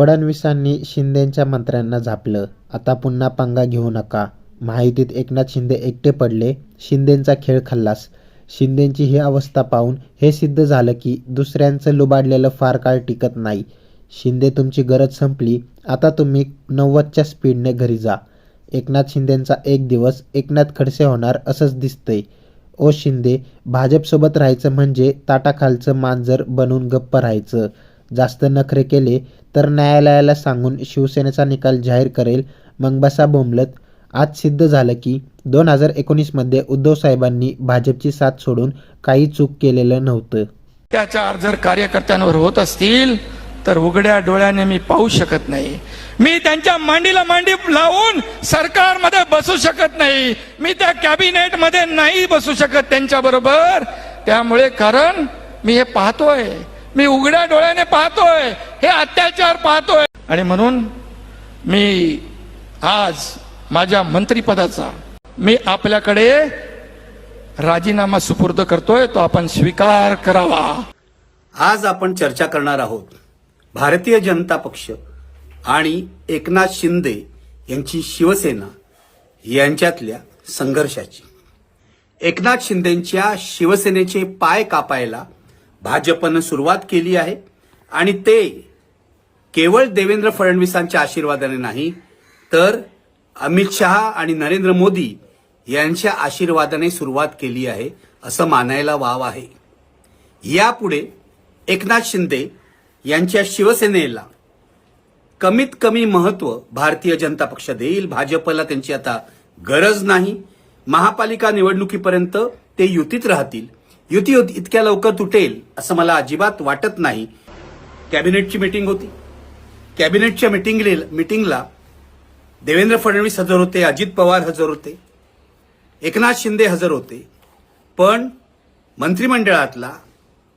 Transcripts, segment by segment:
फडणवीसांनी शिंदेंच्या मंत्र्यांना झापलं. आता पुन्हा पंगा घेऊ नका. महायुतीत एकनाथ शिंदे एकटे पडले. शिंदेंचा खेळ खल्लास. शिंदेंची ही अवस्था पाहून हे सिद्ध झालं की दुसऱ्यांचं लुबाडलेलं फार काळ टिकत नाही. शिंदे तुमची गरज संपली. आता तुम्ही नव्वदच्या स्पीडने घरी जा. एकनाथ शिंदेंचा एक दिवस एकनाथ खडसे होणार असंच दिसतंय. ओ शिंदे भाजपसोबत राहायचं म्हणजे ताटाखालचं मांजर बनून गप्प राहायचं. जास्त नखरे केले तर न्यायालयाला सांगून शिवसेनेचा निकाल जाहीर करेल मग बसा बोंबलत. आज सिद्ध झालं की दोन हजार एकोणीसमध्ये उद्धव साहेबांनी भाजपची साथ सोडून काही चूक केलेलं नव्हतं. त्याचा जर कार्यकर्त्यांवर होत असतील तर उघड्या डोळ्याने मी पाहू शकत नाही. मी त्यांच्या मांडीला मांडी लावून सरकारमध्ये बसू शकत नाही. मी त्या कॅबिनेटमध्ये नाही बसू शकत त्यांच्या बरोबर त्यामुळे कारण मी हे पाहतोय. मी उघड्या डोळ्याने पाहतोय हे अत्याचार पाहतोय. आणि म्हणून मी आज माझ्या मंत्रिपदाचा मी आपल्याकडे राजीनामा सुपूर्द करतोय तो आपण स्वीकार करावा. आज आपण चर्चा करणार आहोत भारतीय जनता पक्ष आणि एकनाथ शिंदे यांची शिवसेना यांच्यातल्या संघर्षाची. एकनाथ शिंदेच्या शिवसेनेचे पाय कापायला भाजपनं सुरुवात केली आहे. आणि ते केवळ देवेंद्र फडणवीसांच्या आशीर्वादाने नाही तर अमित शहा आणि नरेंद्र मोदी यांच्या आशीर्वादाने सुरुवात केली आहे असं मानायला वाव आहे. यापुढे एकनाथ शिंदे यांच्या शिवसेनेला कमीत कमी महत्त्व भारतीय जनता पक्ष देईल भाजपला त्यांची आता गरज नाही. महापालिका निवडणुकीपर्यंत ते युतीत राहतील. युती इतक्या लवकर तुटेल असं मला अजिबात वाटत नाही. कॅबिनेटची मीटिंग होती. कॅबिनेटच्या मिटिंग मीटिंगला देवेंद्र फडणवीस हजर होते अजित पवार हजर होते एकनाथ शिंदे हजर होते. पण मंत्रिमंडळातला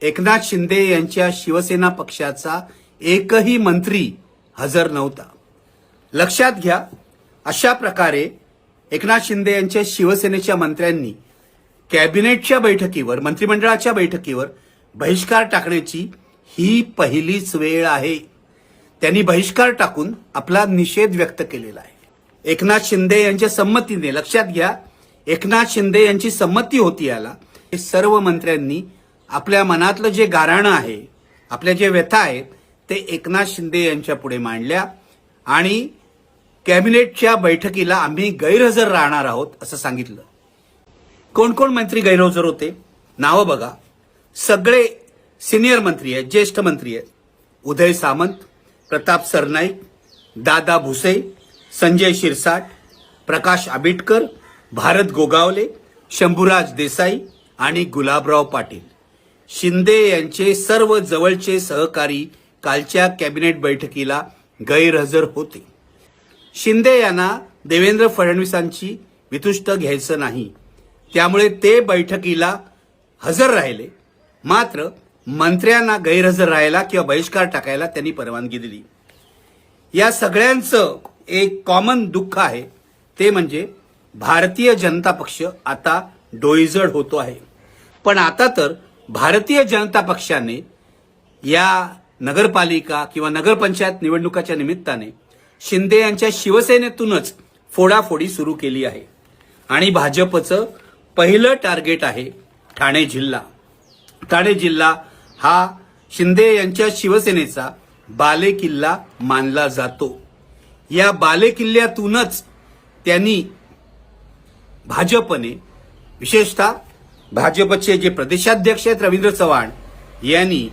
एकनाथ शिंदे यांच्या शिवसेना पक्षाचा एकही मंत्री हजर नव्हता. लक्षात घ्या अशा प्रकारे एकनाथ शिंदे यांच्या शिवसेनेच्या मंत्र्यांनी कॅबिनेटच्या बैठकीवर मंत्रिमंडळाच्या बैठकीवर बहिष्कार टाकण्याची ही पहिलीच वेळ आहे. त्यांनी बहिष्कार टाकून आपला निषेध व्यक्त केलेला आहे. एकनाथ शिंदे यांच्या संमतीने लक्षात घ्या एकनाथ शिंदे यांची संमती होती याला हे सर्व मंत्र्यांनी आपल्या मनातलं जे गाराणं आहे आपल्या जे व्यथा आहेत ते एकनाथ शिंदे यांच्या पुढे मांडल्या. आणि कॅबिनेटच्या बैठकीला आम्ही गैरहजर राहणार आहोत असं सांगितलं. कोण कोण मंत्री गैरहजर होते? नावं बघा. सगळे सिनियर मंत्री आहेत ज्येष्ठ मंत्री आहेत. उदय सामंत प्रताप सरनाईक दादा भुसे संजय शिरसाट प्रकाश आबिटकर भारत गोगावले शंभूराज देसाई आणि गुलाबराव पाटील. शिंदे यांचे सर्व जवळचे सहकारी कालच्या कॅबिनेट बैठकीला गैरहजर होते. शिंदे यांना देवेंद्र फडणवीसांची वितुष्ट घ्यायचं नाही. त्यामुळे ते बैठकीला हजर राहिले. मात्र मंत्र्यांना गैरहजर राहायला किंवा बहिष्कार टाकायला त्यांनी परवानगी दिली. या सगळ्यांचं एक कॉमन दुःख आहे. ते म्हणजे भारतीय जनता पक्ष आता डोईजड होतो आहे. पण आता तर भारतीय जनता पक्षाने या नगरपालिका किंवा नगरपंचायत निवडणुकाच्या निमित्ताने शिंदे यांच्या शिवसेनेतूनच फोडाफोडी सुरू केली आहे. आणि भाजपचं पहिलं टार्गेट आहे ठाणे जिल्हा. ठाणे जिल्हा हा शिंदे यांच्या शिवसेनेचा बालेकिल्ला मानला जातो. या बालेकिल्ल्यातूनच त्यांनी भाजपने विशेषतः भाजपचे जे प्रदेशाध्यक्ष आहेत रवींद्र चव्हाण यांनी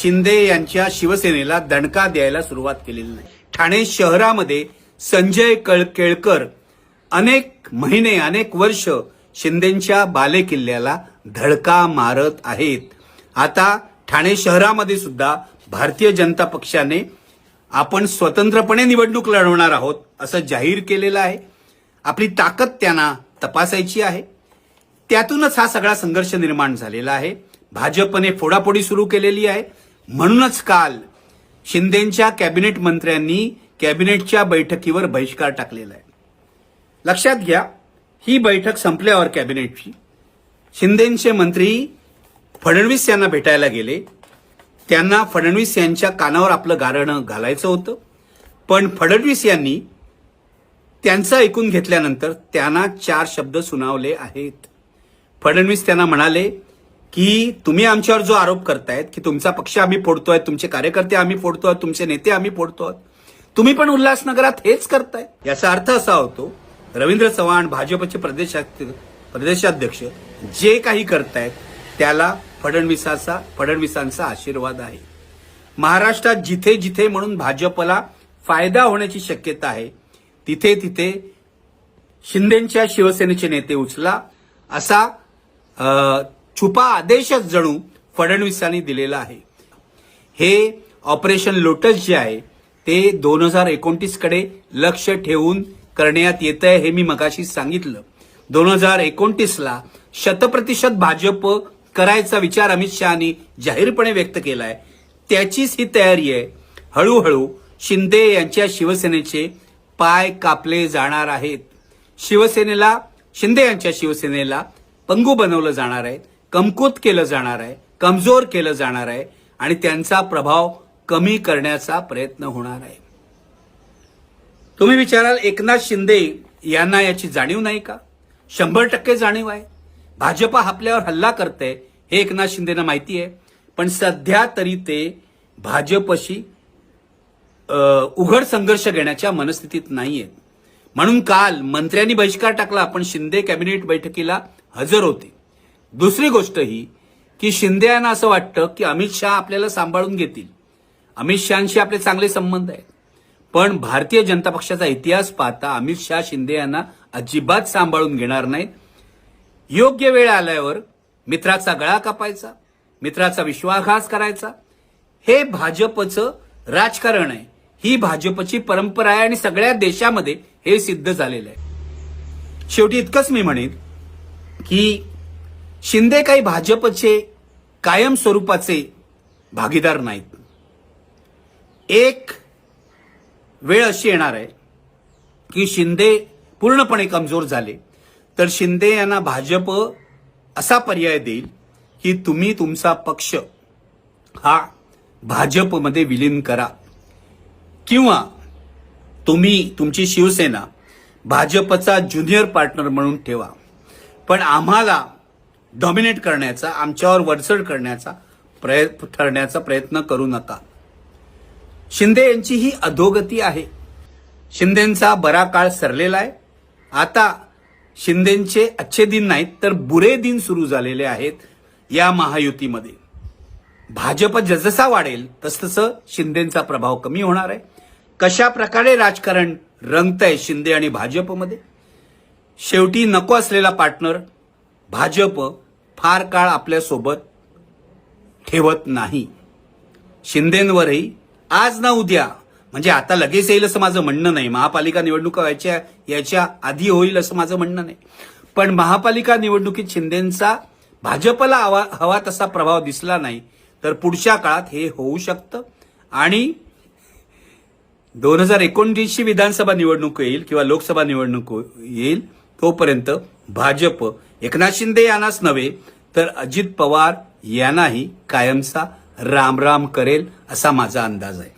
शिंदे यांच्या शिवसेनेला दणका द्यायला सुरुवात केलेली नाही. ठाणे शहरामध्ये संजय कळकेळकर अनेक महिने अनेक वर्ष शिंदेच्या बालेकिल्ल्याला धडका मारत आहेत. आता ठाणे शहरामध्ये सुद्धा भारतीय जनता पक्षाने आपण स्वतंत्रपणे निवडणूक लढवणार आहोत असं जाहीर केलेलं आहे. आपली ताकद त्यांना तपासायची आहे. त्यातूनच हा सगळा संघर्ष निर्माण झालेला आहे. भाजपने फोडाफोडी सुरू केलेली आहे. म्हणूनच काल शिंदेच्या कॅबिनेट मंत्र्यांनी कॅबिनेटच्या बैठकीवर बहिष्कार टाकलेला आहे. लक्षात घ्या ही बैठक संपल्यावर कॅबिनेटची. शिंदेचे मंत्री फडणवीस यांना भेटायला गेले. त्यांना फडणवीस यांच्या कानावर आपलं गारणं घालायचं होतं. पण फडणवीस यांनी त्यांचं ऐकून घेतल्यानंतर त्यांना चार शब्द सुनावले आहेत. फडणवीस त्यांना म्हणाले की तुम्ही आमच्यावर जो आरोप करतायत की तुमचा पक्ष आम्ही फोडतोय तुमचे कार्यकर्ते आम्ही फोडतोय तुमचे नेते आम्ही फोडतोय तुम्ही पण उल्हासनगरात हेच करताय. याचा अर्थ असा होतो रवींद्र चव्हाण भाजपचे प्रदेशाध्य- प्रदेशाध्यक्ष जे काही करतायत त्याला फडणवीसाचा फडणवीसांचा आशीर्वाद आहे. महाराष्ट्रात जिथे जिथे म्हणून भाजपला फायदा होण्याची शक्यता आहे तिथे तिथे शिंदेच्या शिवसेनेचे नेते उचला असा छुपा आदेशच जणू फडणवीसांनी दिलेला आहे. हे ऑपरेशन लोटस जे आहे ते दोन हजार एकोणतीसकडे लक्ष ठेवून करण्यात येत आहे हे मी मगाशी सांगितलं. दोन हजार एकोणतीसला शतप्रतिशत भाजप करायचा विचार अमित शहानी जाहीरपणे व्यक्त केलाय. त्याचीच ही तयारी आहे. हळूहळू शिंदे यांच्या शिवसेनेचे पाय कापले जाणार आहेत. शिवसेनेला शिंदे यांच्या शिवसेनेला पंगू बनवलं जाणार आहे कमकुत केलं जाणार आहे कमजोर केलं जाणार आहे आणि त्यांचा प्रभाव कमी करण्याचा प्रयत्न होणार आहे. तुम्ही विचाराल एकनाथ शिंदे यांना याची जाणीव नाही का? शंभर टक्के जाणीव आहे. भाजपा आपल्यावर हल्ला करते हे एकनाथ शिंदेना माहिती आहे. पण सध्या तरी ते भाजपशी उघड संघर्ष घेण्याच्या मनस्थितीत नाहीये. म्हणून काल मंत्र्यांनी बहिष्कार टाकला पण शिंदे कॅबिनेट बैठकीला हजर होते. दुसरी गोष्ट ही की शिंदे यांना असं वाटतं की अमित शहा आपल्याला सांभाळून घेतील. अमित शहाशी आपले चांगले संबंध आहेत. पण भारतीय जनता पक्षाचा इतिहास पाहता अमित शहा शिंदे यांना अजिबात सांभाळून घेणार नाहीत. योग्य वेळ आल्यावर मित्राचा गळा कापायचा मित्राचा विश्वासघात करायचा. हे भाजपचं राजकारण आहे. ही भाजपची परंपरा आहे आणि सगळ्या देशामध्ये हे सिद्ध झालेलं आहे. शेवटी इतकंच मी म्हणेन की शिंदे काही भाजपचे कायम स्वरूपाचे भागीदार नाहीत. एक वेळ अशी येणार आहे की शिंदे पूर्णपणे कमजोर झाले. तर शिंदे यांना भाजप असा पर्याय देईल की तुम्ही तुमचा पक्ष हा भाजपमध्ये विलीन करा. किंवा तुम्ही तुमची शिवसेना भाजपचा ज्युनियर पार्टनर म्हणून ठेवा. पण आम्हाला डॉमिनेट करण्याचा आमच्यावर वरचढ करण्याचा प्रयत्न ठरण्याचा प्रयत्न करू नका. शिंदे यांची ही अधोगती आहे. शिंदेंचा बरा काळ सरलेला आहे. आता शिंदेचे अच्छे दिन नाहीत तर बुरे दिन सुरू झालेले आहेत या महायुतीमध्ये. भाजप जसजसा वाढेल तसतसं शिंदेचा प्रभाव कमी होणार आहे. कशा प्रकारे राजकारण रंगतंय शिंदे आणि भाजपमध्ये? शेवटी नको असलेला पार्टनर भाजप फार काळ आपल्यासोबत ठेवत नाही. शिंदेंवरही आज ना उद्या. म्हणजे आता लगेच येईल असं माझं म्हणणं नाही. महापालिका निवडणुका व्हायच्या याच्या आधी होईल असं माझं म्हणणं नाही. पण महापालिका निवडणुकीत शिंदेचा भाजपला हवा हवा तसा प्रभाव दिसला नाही तर पुढच्या काळात हे होऊ शकतं. आणि दोन हजार एकोणतीसची विधानसभा निवडणूक येईल किंवा लोकसभा निवडणूक येईल तोपर्यंत भाजप एकनाथ शिंदे यांनाच नव्हे तर अजित पवार यांनाही कायमचा रामराम करेल असा माझा अंदाज आहे.